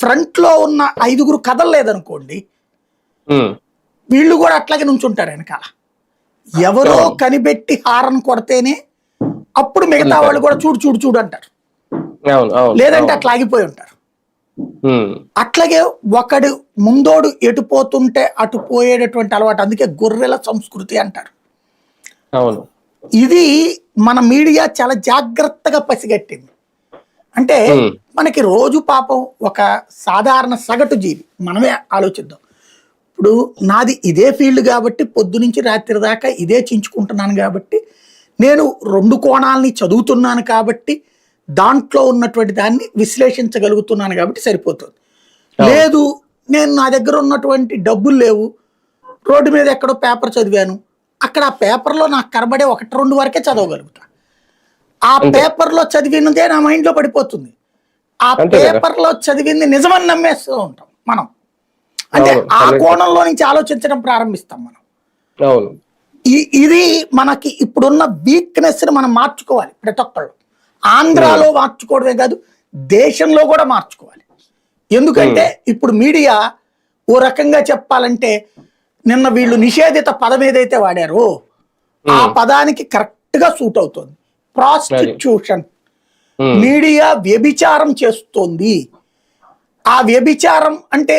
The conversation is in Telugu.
ఫ్రంట్లో ఉన్న ఐదుగురు కదలలేదనుకోండి వీళ్ళు కూడా అట్లాగే నుంచుంటారు వెనకాల. ఎవరో కనిపెట్టి హారన్ కొడితేనే అప్పుడు మిగతా వాళ్ళు కూడా చూడు చూడు చూడు అంటారు. లేదంటే అట్లా ఆగిపోయి ఉంటారు. అట్లాగే ఒకడు ముందోడు ఎటు పోతుంటే అటు పోయేటటువంటి అలవాటు అందుకే గొర్రెల సంస్కృతి అంటారు. ఇది మన మీడియా చాలా జాగ్రత్తగా పసిగట్టింది. అంటే. మనకి రోజు పాపం ఒక సాధారణ సగటు జీవి. మనమే ఆలోచిద్దాం. ఇప్పుడు నాది ఇదే ఫీల్డ్ కాబట్టి పొద్దు నుంచి రాత్రి దాకా ఇదే చించుకుంటున్నాను కాబట్టి నేను రెండు కోణాలని చదువుతున్నాను కాబట్టి దాంట్లో ఉన్నటువంటి దాన్ని విశ్లేషించగలుగుతున్నాను కాబట్టి సరిపోతుంది. లేదు నేను నా దగ్గర ఉన్నటువంటి డబ్బులు లేవు రోడ్డు మీద ఎక్కడో పేపర్ చదివాను అక్కడ ఆ పేపర్లో నాకు కనబడే ఒకటి రెండు వరకే చదవగలుగుతా. ఆ పేపర్లో చదివినదే నా మైండ్లో పడిపోతుంది. ఆ అంతే కదా. పేపర్లో చదివింది నిజమని నమ్మేస్తూ ఉంటాం మనం. అంటే ఆ. కోణంలో నుంచి ఆలోచించడం ప్రారంభిస్తాం మనం. ఇది మనకి ఇప్పుడున్న వీక్నెస్ని మనం మార్చుకోవాలి ప్రతి ఒక్కళ్ళు. ఆంధ్రాలో మార్చుకోవడమే కాదు దేశంలో కూడా మార్చుకోవాలి. ఎందుకంటే ఇప్పుడు మీడియా ఓ రకంగా చెప్పాలంటే నిన్న వీళ్ళు నిషేధిత పదం ఏదైతే వాడారో ఆ పదానికి కరెక్ట్గా సూట్ అవుతుంది. ప్రాస్టిట్యూషన్. ఉమ్, మీడియా వ్యభిచారం చేస్తోంది. ఆ వ్యభిచారం అంటే